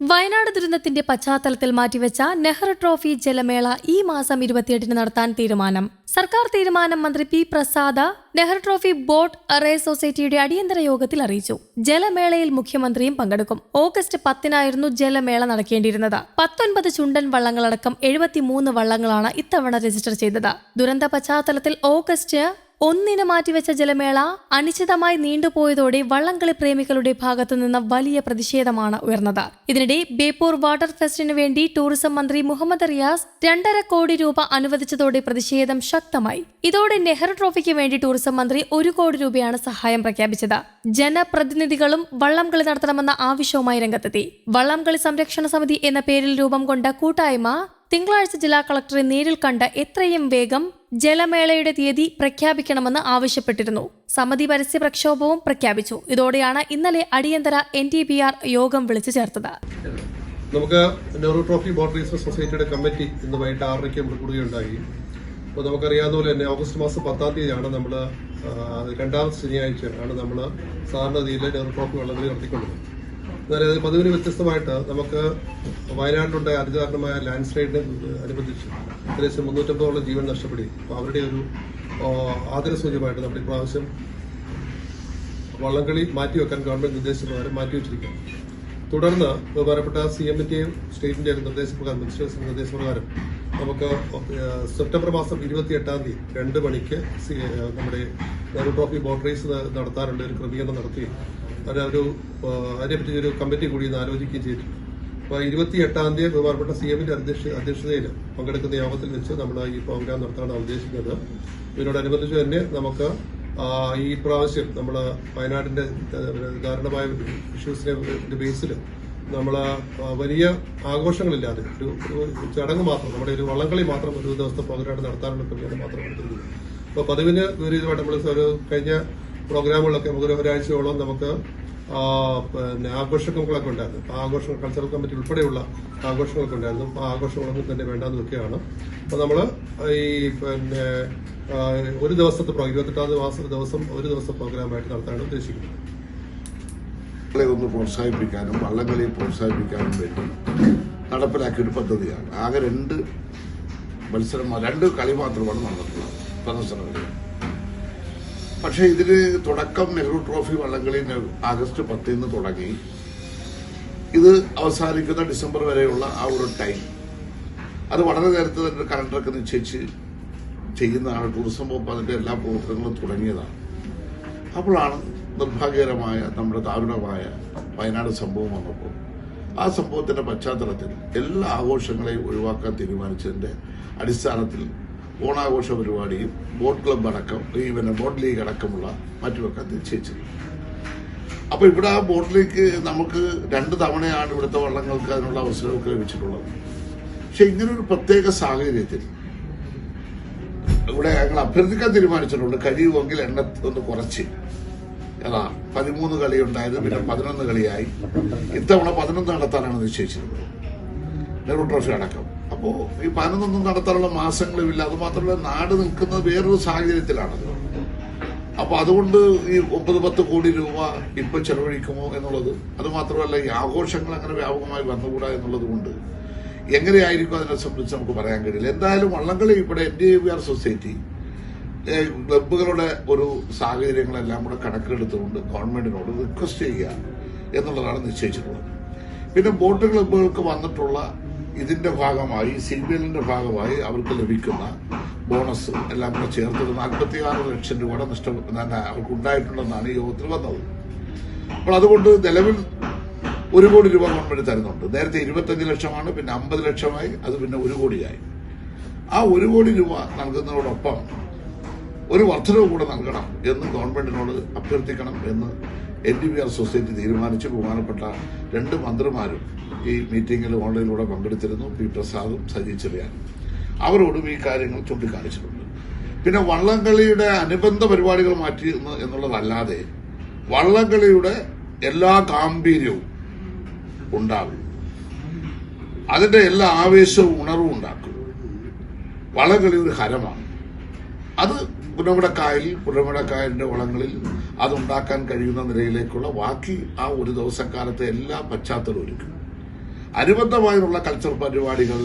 വയനാട് ദുരന്തത്തിന്റെ പശ്ചാത്തലത്തിൽ മാറ്റിവെച്ച നെഹ്റു ട്രോഫി ജലമേള ഈ മാസം ഇരുപത്തിയെട്ടിന് നടത്താൻ തീരുമാനം. സർക്കാർ തീരുമാനം മന്ത്രി പി പ്രസാദ നെഹ്റു ട്രോഫി ബോട്ട് അറേ സൊസൈറ്റിയുടെ അടിയന്തര യോഗത്തിൽ അറിയിച്ചു. ജലമേളയിൽ മുഖ്യമന്ത്രിയും പങ്കെടുക്കും. ഓഗസ്റ്റ് പത്തിനായിരുന്നു ജലമേള നടക്കേണ്ടിയിരുന്നത്. പത്തൊൻപത് ചുണ്ടൻ വള്ളങ്ങളടക്കം എഴുപത്തിമൂന്ന് വള്ളങ്ങളാണ് ഇത്തവണ രജിസ്റ്റർ ചെയ്തത്. ദുരന്ത പശ്ചാത്തലത്തിൽ ഓഗസ്റ്റ് ഒന്നിന് മാറ്റിവെച്ച ജലമേള അനിശ്ചിതമായി നീണ്ടുപോയതോടെ വള്ളംകളി പ്രേമികളുടെ ഭാഗത്തു നിന്ന് വലിയ പ്രതിഷേധമാണ് ഉയർന്നത്. ഇതിനിടെ ബേപ്പൂർ വാട്ടർ ഫെസ്റ്റിനു വേണ്ടി ടൂറിസം മന്ത്രി മുഹമ്മദ് റിയാസ് രണ്ടര കോടി രൂപ അനുവദിച്ചതോടെ പ്രതിഷേധം ശക്തമായി. ഇതോടെ നെഹ്റു ട്രോഫിക്ക് വേണ്ടി ടൂറിസം മന്ത്രി ഒരു കോടി രൂപയാണ് സഹായം പ്രഖ്യാപിച്ചത്. ജനപ്രതിനിധികളും വള്ളംകളി നടത്തണമെന്ന ആവശ്യവുമായി രംഗത്തെത്തി. വള്ളംകളി സംരക്ഷണ സമിതി എന്ന പേരിൽ രൂപം കൊണ്ട കൂട്ടായ്മ തിങ്കളാഴ്ച ജില്ലാ കളക്ടറെ നേരിൽ കണ്ട് എത്രയും വേഗം ജലമേളയുടെ തീയതി പ്രഖ്യാപിക്കണമെന്ന് ആവശ്യപ്പെട്ടിരുന്നു. സമിതി പരസ്യ പ്രക്ഷോഭവും പ്രഖ്യാപിച്ചു. ഇതോടെയാണ് ഇന്നലെ അടിയന്തര എൻ ഡി ബി ആർ യോഗം വിളിച്ചു ചേർത്തത്. നമുക്ക് നെഹ്റു ട്രോഫി ബോട്ട് സൊസൈറ്റിയുടെ കമ്മിറ്റി ഇന്ന് വൈകിട്ട് ആറരയ്ക്ക് നമ്മൾ കൂടുകയുണ്ടായി. അപ്പോൾ നമുക്കറിയാവുന്ന പോലെ തന്നെ ഓഗസ്റ്റ് മാസം പത്താം തീയതിയാണ് നമ്മൾ രണ്ടാമത്തെ ശനിയാഴ്ച ആണ് നമ്മൾ സാധാരണഗതിയിൽ നെഹ്റു ട്രോഫി വള്ളംകളി നടത്തിക്കൊണ്ടത് അത് പതിവിന് വ്യത്യസ്തമായിട്ട് നമുക്ക് വയനാട്ടിലുണ്ടായ അതിദാരുണമായ ലാൻഡ് സ്ലൈഡിനെ അനുബന്ധിച്ച് ഏകദേശം മുന്നൂറ്റമ്പതോളം ജീവൻ നഷ്ടപ്പെടി അപ്പോൾ അവരുടെ ഒരു ആദരസൂചകമായിട്ട് നമ്മുടെ ഇപ്രാവശ്യം വള്ളംകളി മാറ്റിവെക്കാൻ ഗവൺമെന്റ് നിർദ്ദേശപ്രകാരം മാറ്റിവെച്ചിരിക്കുകയാണ് തുടർന്ന് ബഹുമാനപ്പെട്ട സി എമ്മിന്റെയും സ്റ്റേറ്റിന്റെയും നിർദ്ദേശപ്രകാരം മിനിസ്റ്റേഴ്സിന്റെ നിർദ്ദേശപ്രകാരം നമുക്ക് സെപ്റ്റംബർ മാസം ഇരുപത്തി എട്ടാം തീയതി രണ്ട് മണിക്ക് നമ്മുടെ നെഹ്റു ട്രോഫി ബോട്ട് റേസ് നടത്താറുണ്ട് ഒരു ക്രമീകരണം നടത്തുകയും ഏഹ്, അതിനെപ്പറ്റി ഒരു കമ്മിറ്റി കൂടി ഇന്ന് ആലോചിക്കുകയും ചെയ്തിട്ടുണ്ട്. അപ്പോൾ ഇരുപത്തി എട്ടാം തീയതി ബഹുമാനപ്പെട്ട സി എമ്മിന്റെ അധ്യക്ഷ അധ്യക്ഷതയിൽ പങ്കെടുക്കുന്ന യോഗത്തിൽ വെച്ച് നമ്മൾ ഈ പ്രോഗ്രാം നടത്താനാണ് ഉദ്ദേശിക്കുന്നത്. ഇതിനോടനുബന്ധിച്ച് തന്നെ നമുക്ക് ഈ പ്രാവശ്യം നമ്മൾ വയനാടിന്റെ ധാരണമായ ഇഷ്യൂസിന്റെ ബേസിൽ നമ്മൾ വലിയ ആഘോഷങ്ങളില്ലാതെ ഒരു ഒരു ചടങ്ങ് മാത്രം നമ്മുടെ ഒരു വള്ളംകളി മാത്രം ഒരു ദിവസത്തെ പ്രോഗ്രാം നടത്താനുള്ള ക്രമീകരണം മാത്രം നടത്തുന്നത് അപ്പോൾ പതിവിന് വിപരീതമായിട്ട് നമ്മൾ ഒരു കഴിഞ്ഞ പ്രോഗ്രാമുകളൊക്കെ നമുക്ക് ഒരാഴ്ചയോളം നമുക്ക് പിന്നെ ആഘോഷങ്ങളൊക്കെ ഉണ്ടായിരുന്നു. അപ്പോൾ ആഘോഷങ്ങൾ കൾച്ചറൽ കമ്മിറ്റി ഉൾപ്പെടെയുള്ള ആഘോഷങ്ങളൊക്കെ ഉണ്ടായിരുന്നു. അപ്പോൾ ആഘോഷങ്ങളൊന്നും തന്നെ വേണ്ടാന്ന് വെക്കുകയാണ്. അപ്പോൾ നമ്മൾ ഈ പിന്നെ ഒരു ദിവസത്തെ പ്രോഗ്രാം ഇരുപത്തെട്ടാം മാസം ദിവസം ഒരു ദിവസത്തെ പ്രോഗ്രാമായിട്ട് നടത്താനാണ് ഉദ്ദേശിക്കുന്നത്. ഒന്ന് പ്രോത്സാഹിപ്പിക്കാനും വള്ളംകളി പ്രോത്സാഹിപ്പിക്കാനും വേണ്ടി നടപ്പിലാക്കിയ ഒരു പദ്ധതിയാണ്. ആകെ രണ്ട് മത്സരം രണ്ട് കളി മാത്രമാണ് നടന്നിട്ടുള്ളത്. പ്രദർശന കളി പക്ഷേ ഇതിന് തുടക്കം നെഹ്റു ട്രോഫി വള്ളംകളി ആഗസ്റ്റ് ആഗസ്റ്റ് നിന്ന് തുടങ്ങി. ഇത് അവസാനിക്കുന്ന ഡിസംബർ വരെയുള്ള ആ ഒരു ടൈം. അത് വളരെ നേരത്തെ തന്നെ കലണ്ടറൊക്കെ നിശ്ചയിച്ച് ചെയ്യുന്നതാണ്. ടൂറിസം വകുപ്പ് അതിന്റെ എല്ലാ പ്രവർത്തനങ്ങളും തുടങ്ങിയതാണ്. അപ്പോഴാണ് നിർഭാഗ്യകരമായ നമ്മുടെ ദാരുണമായ വയനാട് സംഭവം വന്നപ്പോൾ. ആ സംഭവത്തിന്റെ പശ്ചാത്തലത്തിൽ എല്ലാ ആഘോഷങ്ങളെയും ഒഴിവാക്കാൻ തീരുമാനിച്ചതിന്റെ അടിസ്ഥാനത്തിൽ ഓണാഘോഷ പരിപാടിയും ബോട്ട് ക്ലബ് അടക്കം ഈ പിന്നെ ബോട്ട് ലീഗ് അടക്കമുള്ള മറ്റുമൊക്കെ നിശ്ചയിച്ചിരുന്നു. അപ്പൊ ഇവിടെ ആ ബോട്ട് ലീഗ് നമുക്ക് രണ്ട് തവണയാണ് ഇവിടുത്തെ വള്ളങ്ങൾക്ക് അതിനുള്ള അവസരമൊക്കെ ലഭിച്ചിട്ടുള്ളത്. പക്ഷെ ഇങ്ങനൊരു പ്രത്യേക സാഹചര്യത്തിൽ ഇവിടെ ഞങ്ങൾ അഭ്യർത്ഥിക്കാൻ തീരുമാനിച്ചിട്ടുണ്ട് കഴിയുമെങ്കിൽ എണ്ണ ഒന്ന് കുറച്ച്. അതാ പതിമൂന്ന് കളി ഉണ്ടായിരുന്നു പിന്നെ പതിനൊന്ന് കളിയായി. ഇത്തവണ പതിനൊന്ന് നടത്താനാണ് നിശ്ചയിച്ചിരുന്നത്. നെഹ്റു ട്രോഫി അടക്കം. അപ്പോ ഈ പനതൊന്നും നടത്താനുള്ള മാസങ്ങളുമില്ല അത് മാത്രമല്ല നാട് നിൽക്കുന്നത് വേറൊരു സാഹചര്യത്തിലാണ് അപ്പൊ അതുകൊണ്ട് ഈ ഒമ്പത് പത്ത് കോടി രൂപ ഇപ്പൊ ചെലവഴിക്കുമോ എന്നുള്ളത് അത് മാത്രമല്ല ഈ ആഘോഷങ്ങൾ അങ്ങനെ വ്യാപകമായി വന്നുകൂടാ എന്നുള്ളത് കൊണ്ട് എങ്ങനെയായിരിക്കും അതിനെ സംബന്ധിച്ച് നമുക്ക് പറയാൻ കഴിയില്ല. എന്തായാലും വള്ളംകളി ഇവിടെ എൻ ഡി ആർ സൊസൈറ്റി ക്ലബുകളുടെ ഒരു സാഹചര്യങ്ങളെല്ലാം കൂടെ കണക്കിലെടുത്തുകൊണ്ട് ഗവൺമെന്റിനോട് റിക്വസ്റ്റ് ചെയ്യുക എന്നുള്ളതാണ് നിശ്ചയിച്ചിട്ടുള്ളത്. പിന്നെ ബോട്ട് ക്ലബുകൾക്ക് വന്നിട്ടുള്ള ഇതിന്റെ ഭാഗമായി സി ഭാഗമായി അവർക്ക് ലഭിക്കുന്ന ബോണസ് എല്ലാം കൂടെ ചേർത്ത് നാൽപ്പത്തി ആറ് ലക്ഷം രൂപയുടെ നഷ്ടം അവർക്ക് ഉണ്ടായിട്ടുണ്ടെന്നാണ് യോഗത്തിൽ വന്നത്. അപ്പോൾ അതുകൊണ്ട് നിലവിൽ ഒരു കോടി രൂപ ഗവൺമെന്റ് തരുന്നുണ്ട്. നേരത്തെ ഇരുപത്തഞ്ച് ലക്ഷമാണ് പിന്നെ അമ്പത് ലക്ഷമായി അത് പിന്നെ ഒരു കോടിയായി. ആ ഒരു കോടി രൂപ നൽകുന്നതോടൊപ്പം ഒരു വർധനവ് കൂടെ നൽകണം എന്ന് ഗവൺമെന്റിനോട് അഭ്യർത്ഥിക്കണം എന്ന് N D B R society തീരുമാനിച്ച്. ബഹുമാനപ്പെട്ട രണ്ട് മന്ത്രിമാരും ഈ മീറ്റിംഗിൽ ഓൺലൈനിലൂടെ പങ്കെടുത്തിരുന്നു. പി പ്രസാദും സജി ചെറിയാനും. അവരോടും ഈ കാര്യങ്ങൾ ചൂണ്ടിക്കാണിച്ചിട്ടുണ്ട്. പിന്നെ വള്ളംകളിയുടെ അനുബന്ധ പരിപാടികൾ മാറ്റി എന്നുള്ളതല്ലാതെ വള്ളംകളിയുടെ എല്ലാ ഗാംഭീര്യവും ഉണ്ടാവും അതിന്റെ എല്ലാ ആവേശവും ഉണർവും ഉണ്ടാക്കും. വള്ളംകളി ഒരു ഹരമാണ്. അത് പുന്നമടക്കായലിൽ പുനമുടക്കായലിന്റെ വളങ്ങളിൽ അതുണ്ടാക്കാൻ കഴിയുന്ന നിലയിലേക്കുള്ള ബാക്കി ആ ഒരു ദിവസക്കാലത്തെ എല്ലാ പശ്ചാത്തലവും ഒരുക്കും. അനുബന്ധമായുള്ള കൾച്ചർ പരിപാടികൾ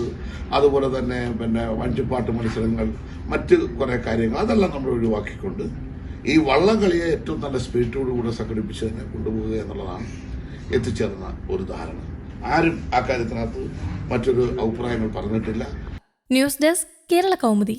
അതുപോലെ തന്നെ പിന്നെ വഞ്ചിപ്പാട്ട് മത്സരങ്ങൾ മറ്റ് കുറെ കാര്യങ്ങൾ അതെല്ലാം നമ്മൾ ഒഴിവാക്കിക്കൊണ്ട് ഈ വള്ളംകളിയെ ഏറ്റവും നല്ല സ്പിരിറ്റോടുകൂടെ സംഘടിപ്പിച്ച് തന്നെ കൊണ്ടുപോകുക എന്നുള്ളതാണ് എത്തിച്ചേർന്ന ഒരു ധാരണ. ആരും ആ കാര്യത്തിനകത്ത് മറ്റൊരു അഭിപ്രായങ്ങൾ പറഞ്ഞിട്ടില്ല. News desk Kerala Kaumudi.